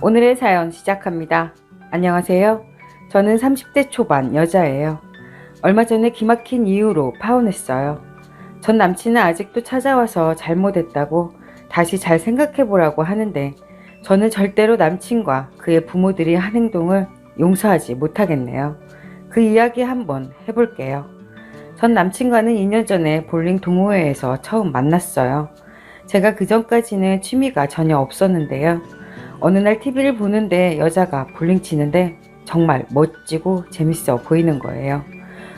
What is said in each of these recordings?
오늘의 사연 시작합니다. 안녕하세요. 저는 30대 초반 여자예요. 얼마 전에 기막힌 이유로 파혼했어요. 전 남친은 아직도 찾아와서 잘못했다고 다시 잘 생각해보라고 하는데 저는 절대로 남친과 그의 부모들이 한 행동을 용서하지 못하겠네요. 그 이야기 한번 해볼게요. 전 남친과는 2년 전에 볼링 동호회에서 처음 만났어요. 제가 그 전까지는 취미가 전혀 없었는데요. 어느 날 TV를 보는데 여자가 볼링 치는데 정말 멋지고 재밌어 보이는 거예요.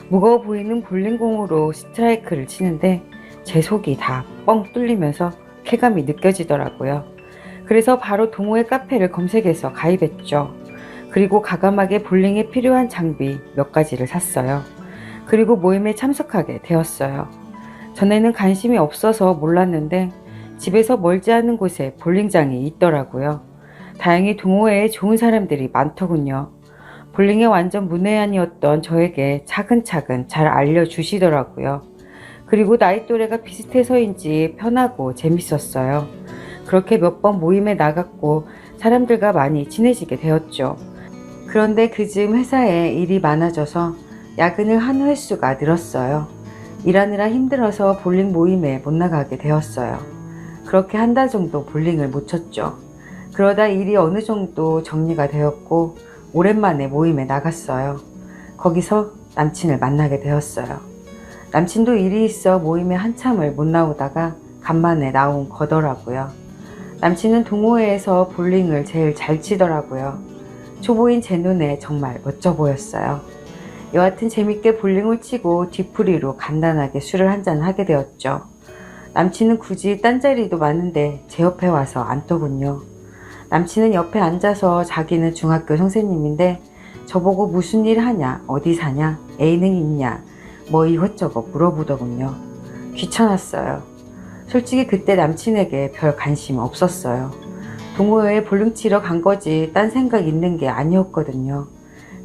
무거워 보이는 볼링공으로 스트라이크를 치는데 제 속이 다 뻥 뚫리면서 쾌감이 느껴지더라고요. 그래서 바로 동호회 카페를 검색해서 가입했죠. 그리고 가감하게 볼링에 필요한 장비 몇 가지를 샀어요. 그리고 모임에 참석하게 되었어요. 전에는 관심이 없어서 몰랐는데 집에서 멀지 않은 곳에 볼링장이 있더라고요. 다행히 동호회에 좋은 사람들이 많더군요. 볼링에 완전 문외한이었던 저에게 차근차근 잘 알려주시더라고요. 그리고 나이 또래가 비슷해서인지 편하고 재밌었어요. 그렇게 몇 번 모임에 나갔고 사람들과 많이 친해지게 되었죠. 그런데 그즈음 회사에 일이 많아져서 야근을 한 횟수가 늘었어요. 일하느라 힘들어서 볼링 모임에 못 나가게 되었어요. 그렇게 한 달 정도 볼링을 못 쳤죠. 그러다 일이 어느 정도 정리가 되었고 오랜만에 모임에 나갔어요. 거기서 남친을 만나게 되었어요. 남친도 일이 있어 모임에 한참을 못 나오다가 간만에 나온 거더라고요. 남친은 동호회에서 볼링을 제일 잘 치더라고요. 초보인 제 눈에 정말 멋져 보였어요. 여하튼 재밌게 볼링을 치고 뒤풀이로 간단하게 술을 한잔 하게 되었죠. 남친은 굳이 딴 자리도 많은데 제 옆에 와서 앉더군요. 남친은 옆에 앉아서 자기는 중학교 선생님인데 저보고 무슨 일 하냐, 어디 사냐, 애는 있냐, 뭐 이것저것 물어보더군요. 귀찮았어요. 솔직히 그때 남친에게 별 관심 없었어요. 동호회에 볼링 치러 간 거지 딴 생각 있는 게 아니었거든요.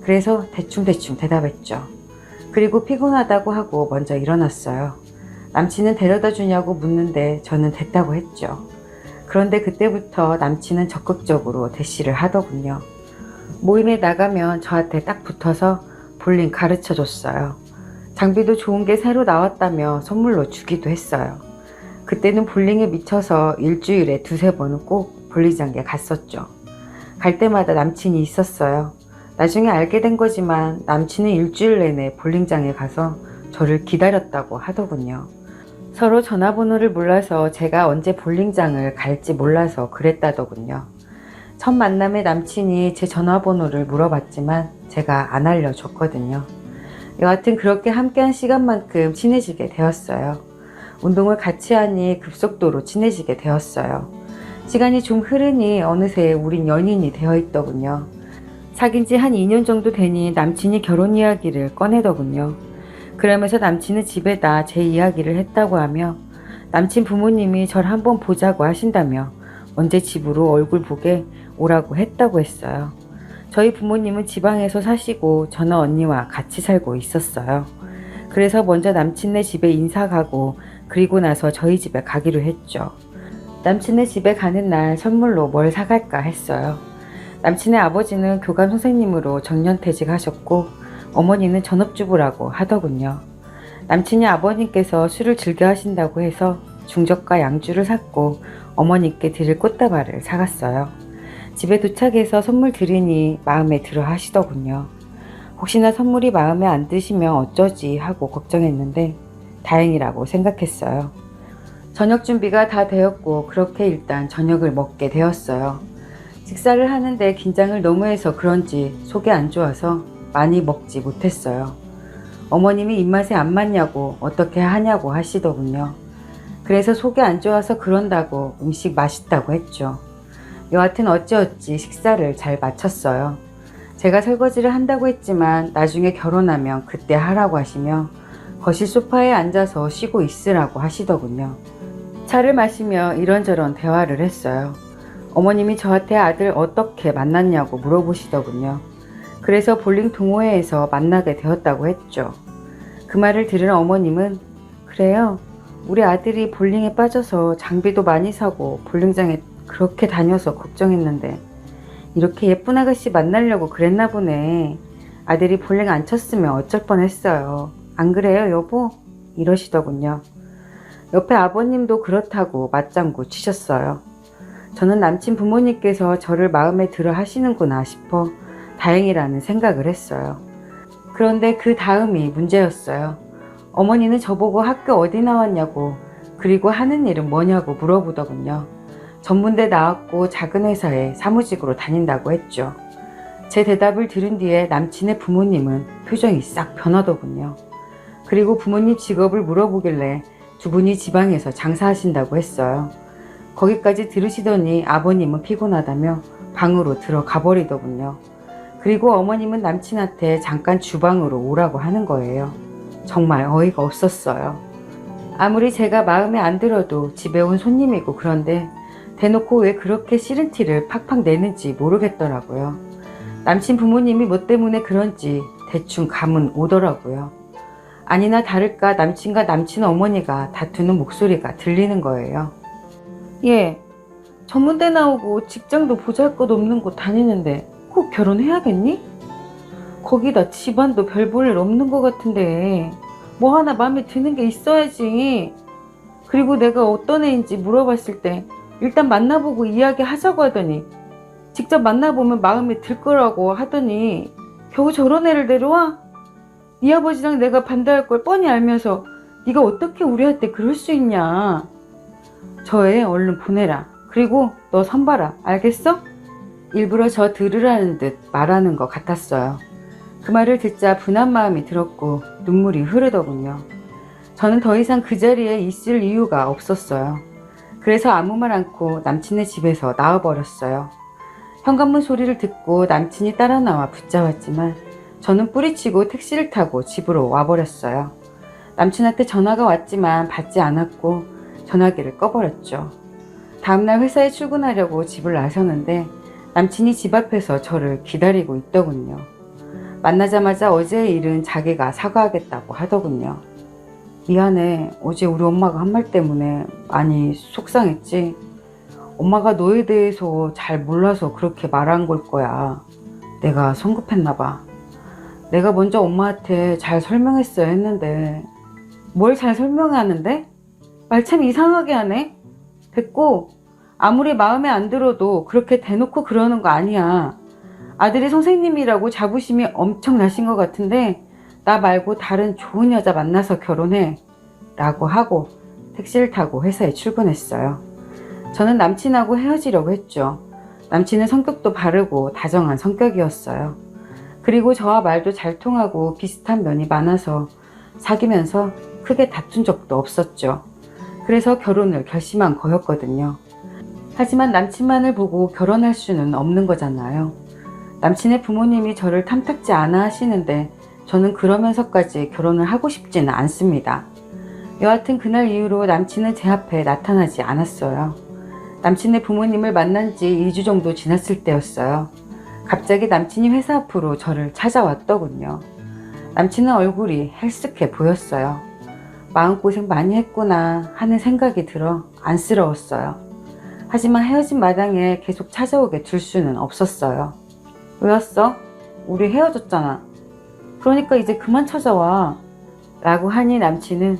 그래서 대충대충 대답했죠. 그리고 피곤하다고 하고 먼저 일어났어요. 남친은 데려다 주냐고 묻는데 저는 됐다고 했죠. 그런데 그때부터 남친은 적극적으로 대시를 하더군요. 모임에 나가면 저한테 딱 붙어서 볼링 가르쳐 줬어요. 장비도 좋은 게 새로 나왔다며 선물로 주기도 했어요. 그때는 볼링에 미쳐서 일주일에 두세 번은 꼭 볼링장에 갔었죠. 갈 때마다 남친이 있었어요. 나중에 알게 된 거지만 남친은 일주일 내내 볼링장에 가서 저를 기다렸다고 하더군요. 서로 전화번호를 몰라서 제가 언제 볼링장을 갈지 몰라서 그랬다더군요. 첫 만남에 남친이 제 전화번호를 물어봤지만 제가 안 알려줬거든요. 여하튼 그렇게 함께한 시간만큼 친해지게 되었어요. 운동을 같이 하니 급속도로 친해지게 되었어요. 시간이 좀 흐르니 어느새 우린 연인이 되어 있더군요. 사귄 지 한 2년 정도 되니 남친이 결혼 이야기를 꺼내더군요. 그러면서 남친은 집에다 제 이야기를 했다고 하며 남친 부모님이 절 한번 보자고 하신다며 언제 집으로 얼굴 보게 오라고 했다고 했어요. 저희 부모님은 지방에서 사시고 저는 언니와 같이 살고 있었어요. 그래서 먼저 남친네 집에 인사 가고 그리고 나서 저희 집에 가기로 했죠. 남친네 집에 가는 날 선물로 뭘 사갈까 했어요. 남친의 아버지는 교감 선생님으로 정년퇴직하셨고 어머니는 전업주부라고 하더군요. 남친이 아버님께서 술을 즐겨 하신다고 해서 중저가 양주를 샀고 어머니께 드릴 꽃다발을 사갔어요. 집에 도착해서 선물 드리니 마음에 들어 하시더군요. 혹시나 선물이 마음에 안 드시면 어쩌지 하고 걱정했는데 다행이라고 생각했어요. 저녁 준비가 다 되었고 그렇게 일단 저녁을 먹게 되었어요. 식사를 하는데 긴장을 너무 해서 그런지 속이 안 좋아서 많이 먹지 못했어요. 어머님이 입맛에 안 맞냐고 어떻게 하냐고 하시더군요. 그래서 속이 안 좋아서 그런다고 음식 맛있다고 했죠. 여하튼 어찌어찌 식사를 잘 마쳤어요. 제가 설거지를 한다고 했지만 나중에 결혼하면 그때 하라고 하시며 거실 소파에 앉아서 쉬고 있으라고 하시더군요. 차를 마시며 이런저런 대화를 했어요. 어머님이 저한테 아들 어떻게 만났냐고 물어보시더군요. 그래서 볼링 동호회에서 만나게 되었다고 했죠. 그 말을 들은 어머님은 그래요. 우리 아들이 볼링에 빠져서 장비도 많이 사고 볼링장에 그렇게 다녀서 걱정했는데 이렇게 예쁜 아가씨 만나려고 그랬나 보네. 아들이 볼링 안 쳤으면 어쩔 뻔했어요. 안 그래요, 여보? 이러시더군요. 옆에 아버님도 그렇다고 맞장구 치셨어요. 저는 남친 부모님께서 저를 마음에 들어 하시는구나 싶어 다행이라는 생각을 했어요. 그런데 그 다음이 문제였어요. 어머니는 저보고 학교 어디 나왔냐고, 그리고 하는 일은 뭐냐고 물어보더군요. 전문대 나왔고 작은 회사에 사무직으로 다닌다고 했죠. 제 대답을 들은 뒤에 남친의 부모님은 표정이 싹 변하더군요. 그리고 부모님 직업을 물어보길래 두 분이 지방에서 장사하신다고 했어요. 거기까지 들으시더니 아버님은 피곤하다며 방으로 들어가 버리더군요. 그리고 어머님은 남친한테 잠깐 주방으로 오라고 하는 거예요. 정말 어이가 없었어요. 아무리 제가 마음에 안 들어도 집에 온 손님이고 그런데 대놓고 왜 그렇게 싫은 티를 팍팍 내는지 모르겠더라고요. 남친 부모님이 뭐 때문에 그런지 대충 감은 오더라고요. 아니나 다를까 남친과 남친 어머니가 다투는 목소리가 들리는 거예요. 예, 전문대 나오고 직장도 보잘것 없는 곳 다니는데 꼭 결혼해야겠니? 거기다 집안도 별 볼 일 없는 것 같은데 뭐 하나 마음에 드는 게 있어야지. 그리고 내가 어떤 애인지 물어봤을 때 일단 만나보고 이야기하자고 하더니 직접 만나보면 마음에 들 거라고 하더니 겨우 저런 애를 데려와? 네 아버지랑 내가 반대할 걸 뻔히 알면서 네가 어떻게 우리한테 그럴 수 있냐? 저 애 얼른 보내라. 그리고 너 선봐라. 알겠어? 일부러 저 들으라는 듯 말하는 것 같았어요. 그 말을 듣자 분한 마음이 들었고 눈물이 흐르더군요. 저는 더 이상 그 자리에 있을 이유가 없었어요. 그래서 아무 말 않고 남친의 집에서 나와버렸어요. 현관문 소리를 듣고 남친이 따라 나와 붙잡았지만 저는 뿌리치고 택시를 타고 집으로 와버렸어요. 남친한테 전화가 왔지만 받지 않았고 전화기를 꺼버렸죠. 다음날 회사에 출근하려고 집을 나서는데 남친이 집 앞에서 저를 기다리고 있더군요. 만나자마자 어제의 일은 자기가 사과하겠다고 하더군요. 미안해. 어제 우리 엄마가 한 말 때문에 많이 속상했지. 엄마가 너에 대해서 잘 몰라서 그렇게 말한 걸 거야. 내가 성급했나 봐. 내가 먼저 엄마한테 잘 설명했어야 했는데 뭘 잘 설명하는데? 말 참 이상하게 하네. 됐고 아무리 마음에 안 들어도 그렇게 대놓고 그러는 거 아니야. 아들이 선생님이라고 자부심이 엄청 나신 것 같은데 나 말고 다른 좋은 여자 만나서 결혼해. 라고 하고 택시를 타고 회사에 출근했어요. 저는 남친하고 헤어지려고 했죠. 남친은 성격도 바르고 다정한 성격이었어요. 그리고 저와 말도 잘 통하고 비슷한 면이 많아서 사귀면서 크게 다툰 적도 없었죠. 그래서 결혼을 결심한 거였거든요. 하지만 남친만을 보고 결혼할 수는 없는 거잖아요. 남친의 부모님이 저를 탐탁지 않아 하시는데 저는 그러면서까지 결혼을 하고 싶지는 않습니다. 여하튼 그날 이후로 남친은 제 앞에 나타나지 않았어요. 남친의 부모님을 만난 지 2주 정도 지났을 때였어요. 갑자기 남친이 회사 앞으로 저를 찾아왔더군요. 남친은 얼굴이 헬쓱해 보였어요. 마음고생 많이 했구나 하는 생각이 들어 안쓰러웠어요. 하지만 헤어진 마당에 계속 찾아오게 둘 수는 없었어요. 왜 왔어? 우리 헤어졌잖아. 그러니까 이제 그만 찾아와. 라고 하니 남친은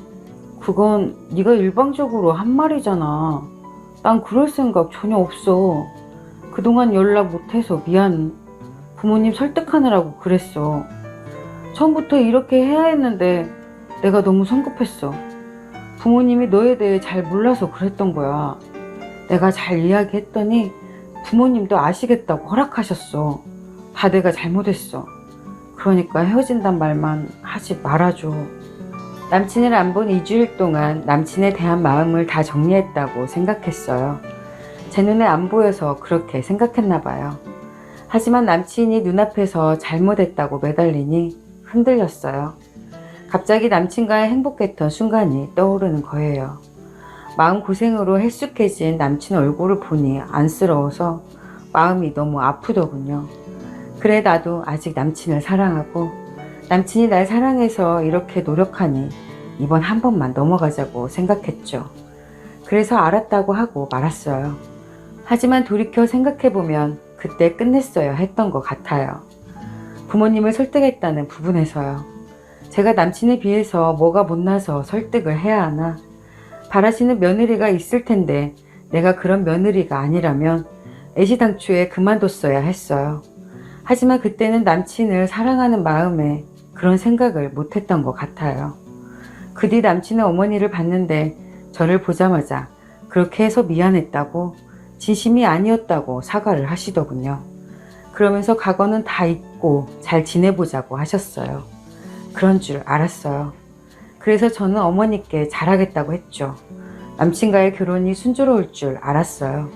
그건 네가 일방적으로 한 말이잖아. 난 그럴 생각 전혀 없어. 그동안 연락 못해서 미안. 부모님 설득하느라고 그랬어. 처음부터 이렇게 해야 했는데 내가 너무 성급했어. 부모님이 너에 대해 잘 몰라서 그랬던 거야. 내가 잘 이야기했더니 부모님도 아시겠다고 허락하셨어. 다 내가 잘못했어. 그러니까 헤어진단 말만 하지 말아줘. 남친을 안 본 2주일 동안 남친에 대한 마음을 다 정리했다고 생각했어요. 제 눈에 안 보여서 그렇게 생각했나 봐요. 하지만 남친이 눈앞에서 잘못했다고 매달리니 흔들렸어요. 갑자기 남친과의 행복했던 순간이 떠오르는 거예요. 마음고생으로 헬쑥해진 남친 얼굴을 보니 안쓰러워서 마음이 너무 아프더군요. 그래 나도 아직 남친을 사랑하고 남친이 날 사랑해서 이렇게 노력하니 이번 한 번만 넘어가자고 생각했죠. 그래서 알았다고 하고 말았어요. 하지만 돌이켜 생각해보면 그때 끝냈어야 했던 것 같아요. 부모님을 설득했다는 부분에서요. 제가 남친에 비해서 뭐가 못나서 설득을 해야 하나? 바라시는 며느리가 있을 텐데 내가 그런 며느리가 아니라면 애시당초에 그만뒀어야 했어요. 하지만 그때는 남친을 사랑하는 마음에 그런 생각을 못했던 것 같아요. 그 뒤 남친의 어머니를 봤는데 저를 보자마자 그렇게 해서 미안했다고 진심이 아니었다고 사과를 하시더군요. 그러면서 과거는 다 잊고 잘 지내보자고 하셨어요. 그런 줄 알았어요. 그래서 저는 어머니께 잘하겠다고 했죠. 남친과의 결혼이 순조로울 줄 알았어요.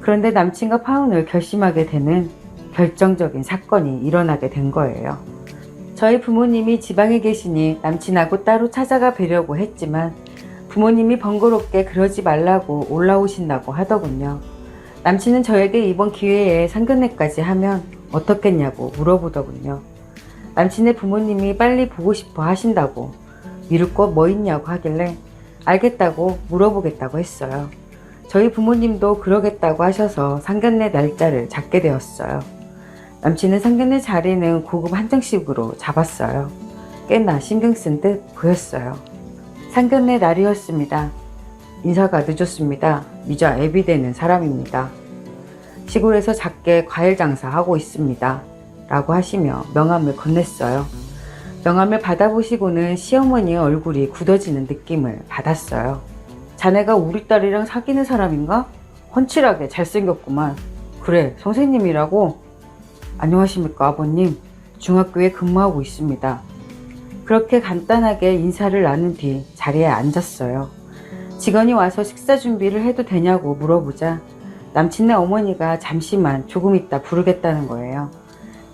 그런데 남친과 파혼을 결심하게 되는 결정적인 사건이 일어나게 된 거예요. 저희 부모님이 지방에 계시니 남친하고 따로 찾아가 뵈려고 했지만 부모님이 번거롭게 그러지 말라고 올라오신다고 하더군요. 남친은 저에게 이번 기회에 상견례까지 하면 어떻겠냐고 물어보더군요. 남친의 부모님이 빨리 보고 싶어 하신다고 미룰 것 뭐 있냐고 하길래 알겠다고 물어보겠다고 했어요. 저희 부모님도 그러겠다고 하셔서 상견례 날짜를 잡게 되었어요. 남친은 상견례 자리는 고급 한정식으로 잡았어요. 꽤나 신경 쓴 듯 보였어요. 상견례 날이었습니다. 인사가 늦었습니다. 미자 애비되는 사람입니다. 시골에서 작게 과일 장사하고 있습니다. 라고 하시며 명함을 건넸어요. 명함을 받아보시고는 시어머니의 얼굴이 굳어지는 느낌을 받았어요. 자네가 우리 딸이랑 사귀는 사람인가? 훤칠하게 잘생겼구만. 그래, 선생님이라고? 안녕하십니까, 아버님. 중학교에 근무하고 있습니다. 그렇게 간단하게 인사를 나눈 뒤 자리에 앉았어요. 직원이 와서 식사 준비를 해도 되냐고 물어보자 남친네 어머니가 잠시만 조금 있다 부르겠다는 거예요.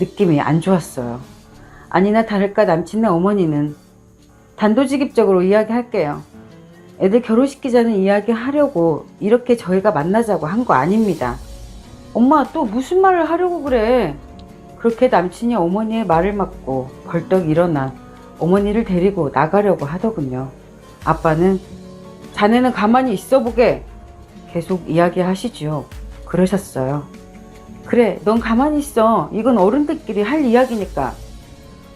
느낌이 안 좋았어요. 아니나 다를까 남친네 어머니는 단도직입적으로 이야기할게요. 애들 결혼시키자는 이야기 하려고 이렇게 저희가 만나자고 한 거 아닙니다. 엄마 또 무슨 말을 하려고 그래? 그렇게 남친이 어머니의 말을 맞고 벌떡 일어나 어머니를 데리고 나가려고 하더군요. 아빠는 자네는 가만히 있어 보게 계속 이야기하시지요. 그러셨어요. 그래, 넌 가만히 있어. 이건 어른들끼리 할 이야기니까.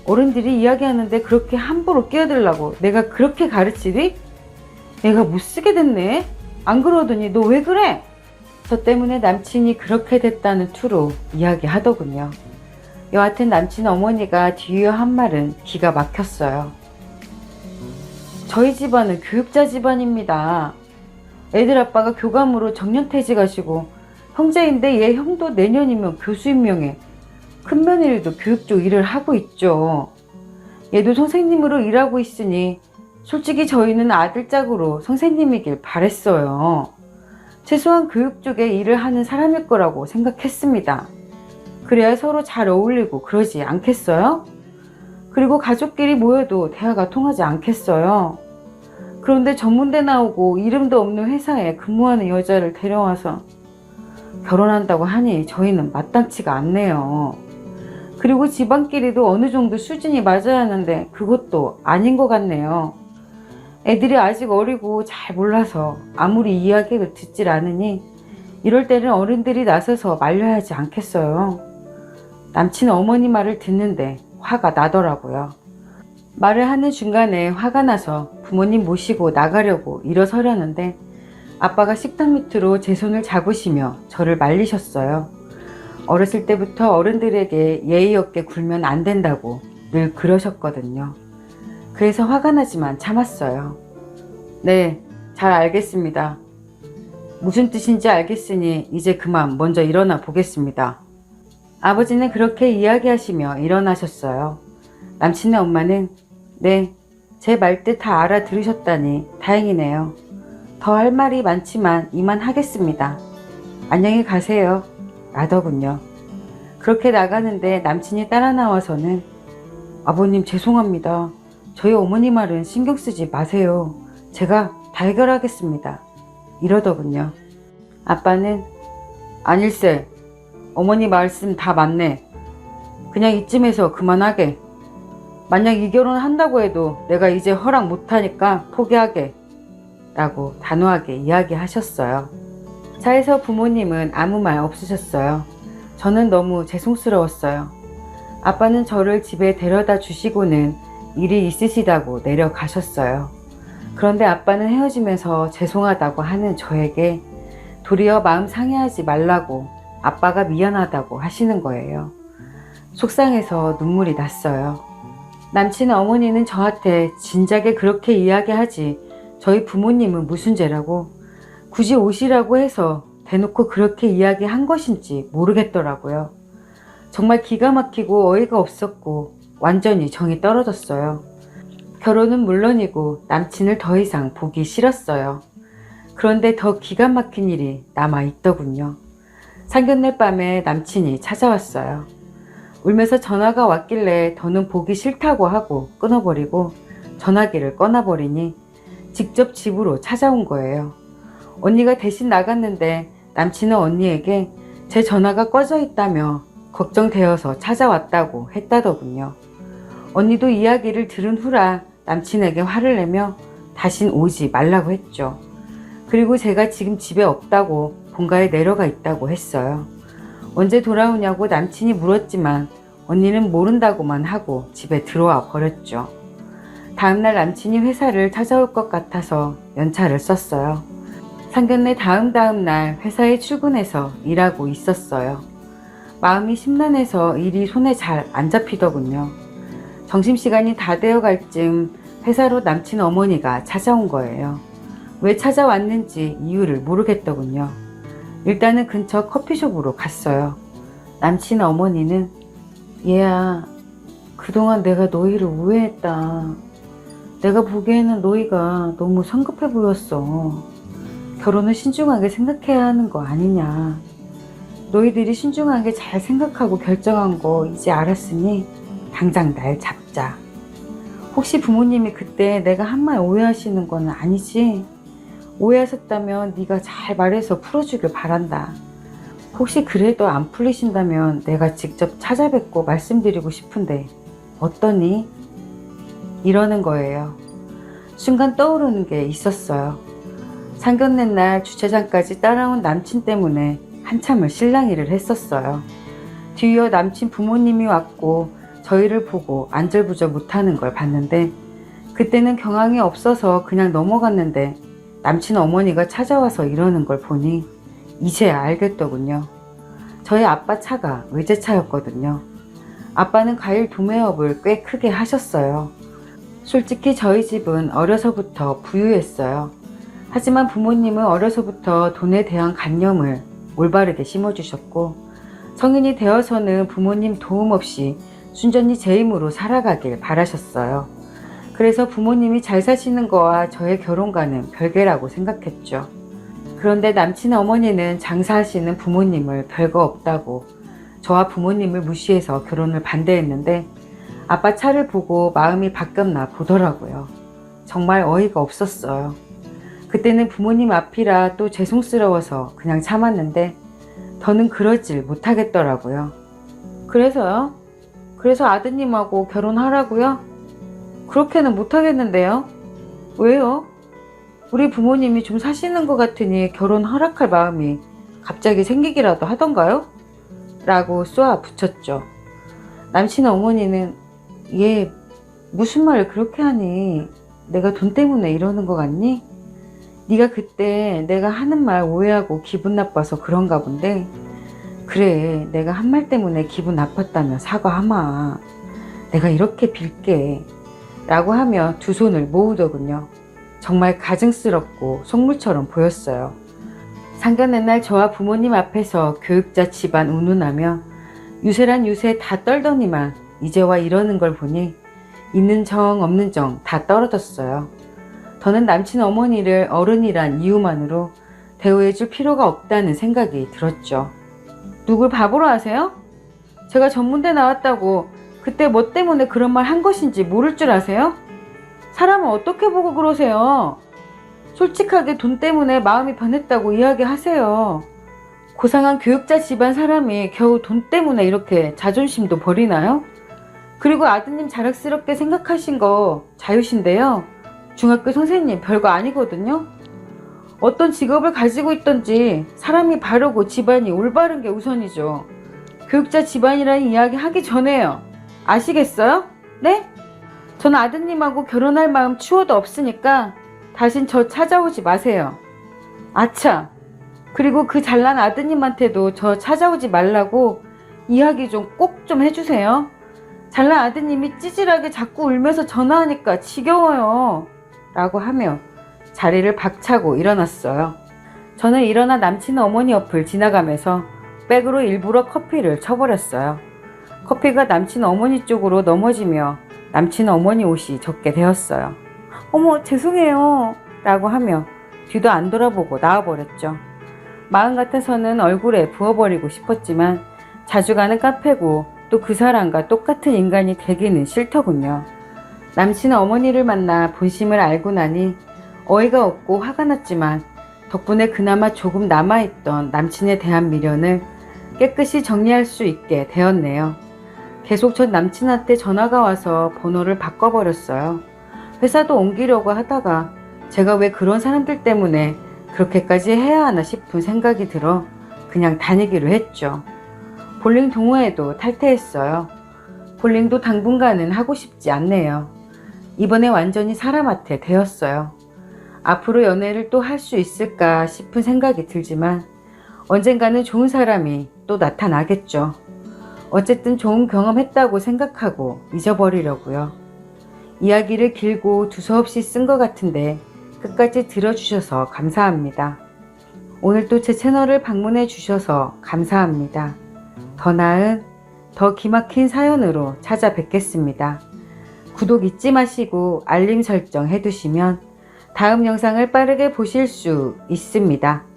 어른들이 이야기하는데 그렇게 함부로 끼어들라고 내가 그렇게 가르치리? 내가 못 쓰게 됐네. 안 그러더니 너 왜 그래? 저 때문에 남친이 그렇게 됐다는 투로 이야기하더군요. 여하튼 남친 어머니가 뒤이어 한 말은 기가 막혔어요. 저희 집안은 교육자 집안입니다. 애들 아빠가 교감으로 정년퇴직 하시고 형제인데 얘 형도 내년이면 교수 임명해. 큰며느리도 교육 쪽 일을 하고 있죠. 얘도 선생님으로 일하고 있으니 솔직히 저희는 아들 짝으로 선생님이길 바랬어요. 최소한 교육 쪽에 일을 하는 사람일 거라고 생각했습니다. 그래야 서로 잘 어울리고 그러지 않겠어요? 그리고 가족끼리 모여도 대화가 통하지 않겠어요? 그런데 전문대 나오고 이름도 없는 회사에 근무하는 여자를 데려와서 결혼한다고 하니 저희는 마땅치가 않네요. 그리고 집안끼리도 어느 정도 수준이 맞아야 하는데 그것도 아닌 것 같네요. 애들이 아직 어리고 잘 몰라서 아무리 이야기를 듣질 않으니 이럴 때는 어른들이 나서서 말려야 하지 않겠어요. 남친 어머니 말을 듣는데 화가 나더라고요. 말을 하는 중간에 화가 나서 부모님 모시고 나가려고 일어서려는데 아빠가 식탁 밑으로 제 손을 잡으시며 저를 말리셨어요. 어렸을 때부터 어른들에게 예의 없게 굴면 안 된다고 늘 그러셨거든요. 그래서 화가 나지만 참았어요. 네, 잘 알겠습니다. 무슨 뜻인지 알겠으니 이제 그만 먼저 일어나 보겠습니다. 아버지는 그렇게 이야기하시며 일어나셨어요. 남친의 엄마는 네, 제 말뜻 다 알아들으셨다니 다행이네요. 더 할 말이 많지만 이만 하겠습니다. 안녕히 가세요. 라더군요. 그렇게 나가는데 남친이 따라 나와서는 아버님 죄송합니다. 저희 어머니 말은 신경 쓰지 마세요. 제가 다 해결하겠습니다. 이러더군요. 아빠는 아닐세. 어머니 말씀 다 맞네. 그냥 이쯤에서 그만하게. 만약 이 결혼 한다고 해도 내가 이제 허락 못하니까 포기하게. 라고 단호하게 이야기하셨어요. 차에서 부모님은 아무 말 없으셨어요. 저는 너무 죄송스러웠어요. 아빠는 저를 집에 데려다 주시고는 일이 있으시다고 내려가셨어요. 그런데 아빠는 헤어지면서 죄송하다고 하는 저에게 도리어 마음 상해하지 말라고 아빠가 미안하다고 하시는 거예요. 속상해서 눈물이 났어요. 남친 어머니는 저한테 진작에 그렇게 이야기하지 저희 부모님은 무슨 죄라고 굳이 오시라고 해서 대놓고 그렇게 이야기한 것인지 모르겠더라고요. 정말 기가 막히고 어이가 없었고 완전히 정이 떨어졌어요. 결혼은 물론이고 남친을 더 이상 보기 싫었어요. 그런데 더 기가 막힌 일이 남아 있더군요. 상견례 밤에 남친이 찾아왔어요. 울면서 전화가 왔길래 더는 보기 싫다고 하고 끊어버리고 전화기를 꺼놔버리니 직접 집으로 찾아온 거예요. 언니가 대신 나갔는데 남친은 언니에게 제 전화가 꺼져 있다며 걱정되어서 찾아왔다고 했다더군요. 언니도 이야기를 들은 후라 남친에게 화를 내며 다신 오지 말라고 했죠. 그리고 제가 지금 집에 없다고 본가에 내려가 있다고 했어요. 언제 돌아오냐고 남친이 물었지만 언니는 모른다고만 하고 집에 들어와 버렸죠. 다음날 남친이 회사를 찾아올 것 같아서 연차를 썼어요. 상견례 다음 다음 날 회사에 출근해서 일하고 있었어요. 마음이 심란해서 일이 손에 잘 안 잡히더군요. 점심시간이 다 되어 갈 쯤 회사로 남친 어머니가 찾아온 거예요. 왜 찾아왔는지 이유를 모르겠더군요. 일단은 근처 커피숍으로 갔어요. 남친 어머니는 얘야, 그동안 내가 너희를 우회했다. 내가 보기에는 너희가 너무 성급해 보였어. 결혼을 신중하게 생각해야 하는 거 아니냐. 너희들이 신중하게 잘 생각하고 결정한 거 이제 알았으니 당장 날 잡자. 혹시 부모님이 그때 내가 한 말 오해하시는 건 아니지? 오해하셨다면 네가 잘 말해서 풀어주길 바란다. 혹시 그래도 안 풀리신다면 내가 직접 찾아뵙고 말씀드리고 싶은데 어떠니? 이러는 거예요. 순간 떠오르는 게 있었어요. 상견례 날 주차장까지 따라온 남친 때문에 한참을 실랑이를 했었어요. 뒤이어 남친 부모님이 왔고 저희를 보고 안절부절 못하는 걸 봤는데 그때는 경황이 없어서 그냥 넘어갔는데 남친 어머니가 찾아와서 이러는 걸 보니 이제야 알겠더군요. 저희 아빠 차가 외제차였거든요. 아빠는 과일 도매업을 꽤 크게 하셨어요. 솔직히 저희 집은 어려서부터 부유했어요. 하지만 부모님은 어려서부터 돈에 대한 관념을 올바르게 심어주셨고 성인이 되어서는 부모님 도움 없이 순전히 제 힘으로 살아가길 바라셨어요. 그래서 부모님이 잘 사시는 거와 저의 결혼과는 별개라고 생각했죠. 그런데 남친 어머니는 장사하시는 부모님을 별거 없다고 저와 부모님을 무시해서 결혼을 반대했는데 아빠 차를 보고 마음이 바뀌었나 보더라고요. 정말 어이가 없었어요. 그때는 부모님 앞이라 또 죄송스러워서 그냥 참았는데 더는 그러질 못하겠더라고요. 그래서요? 그래서 아드님하고 결혼하라고요? 그렇게는 못하겠는데요? 왜요? 우리 부모님이 좀 사시는 것 같으니 결혼 허락할 마음이 갑자기 생기기라도 하던가요? 라고 쏘아 붙였죠. 남친 어머니는 얘 무슨 말을 그렇게 하니? 내가 돈 때문에 이러는 것 같니? 네가 그때 내가 하는 말 오해하고 기분 나빠서 그런가 본데 그래 내가 한 말 때문에 기분 나빴다며 사과하마. 내가 이렇게 빌게 라고 하며 두 손을 모으더군요. 정말 가증스럽고 속물처럼 보였어요. 상견례 날 저와 부모님 앞에서 교육자 집안 운운하며 유세란 유세 다 떨더니만 이제와 이러는 걸 보니 있는 정 없는 정 다 떨어졌어요 더는 남친 어머니를 어른이란 이유만으로 대우해줄 필요가 없다는 생각이 들었죠. 누굴 바보로 하세요? 제가 전문대 나왔다고 그때 뭐 때문에 그런 말 한 것인지 모를 줄 아세요? 사람을 어떻게 보고 그러세요? 솔직하게 돈 때문에 마음이 변했다고 이야기하세요. 고상한 교육자 집안 사람이 겨우 돈 때문에 이렇게 자존심도 버리나요? 그리고 아드님 자랑스럽게 생각하신 거 자유신데요. 중학교 선생님 별거 아니거든요. 어떤 직업을 가지고 있던지 사람이 바르고 집안이 올바른 게 우선이죠. 교육자 집안이라는 이야기 하기 전에요. 아시겠어요? 네? 전 아드님하고 결혼할 마음 추워도 없으니까 다신 저 찾아오지 마세요. 아차. 그리고 그 잘난 아드님한테도 저 찾아오지 말라고 이야기 좀 꼭좀 해주세요. 잘난 아드님이 찌질하게 자꾸 울면서 전화하니까 지겨워요. 라고 하며 자리를 박차고 일어났어요. 저는 일어나 남친 어머니 옆을 지나가면서 백으로 일부러 커피를 쳐버렸어요. 커피가 남친 어머니 쪽으로 넘어지며 남친 어머니 옷이 젖게 되었어요. 어머, 죄송해요. 라고 하며 뒤도 안 돌아보고 나와버렸죠. 마음 같아서는 얼굴에 부어버리고 싶었지만 자주 가는 카페고 또 그 사람과 똑같은 인간이 되기는 싫더군요. 남친 어머니를 만나 본심을 알고 나니 어이가 없고 화가 났지만 덕분에 그나마 조금 남아있던 남친에 대한 미련을 깨끗이 정리할 수 있게 되었네요. 계속 전 남친한테 전화가 와서 번호를 바꿔버렸어요. 회사도 옮기려고 하다가 제가 왜 그런 사람들 때문에 그렇게까지 해야 하나 싶은 생각이 들어 그냥 다니기로 했죠. 볼링 동호회도 탈퇴했어요. 볼링도 당분간은 하고 싶지 않네요. 이번에 완전히 사람한테 되었어요. 앞으로 연애를 또 할 수 있을까 싶은 생각이 들지만 언젠가는 좋은 사람이 또 나타나겠죠. 어쨌든 좋은 경험했다고 생각하고 잊어버리려고요. 이야기를 길고 두서없이 쓴 것 같은데 끝까지 들어주셔서 감사합니다. 오늘도 제 채널을 방문해 주셔서 감사합니다. 더 나은, 더 기막힌 사연으로 찾아뵙겠습니다. 구독 잊지 마시고 알림 설정 해두시면 다음 영상을 빠르게 보실 수 있습니다.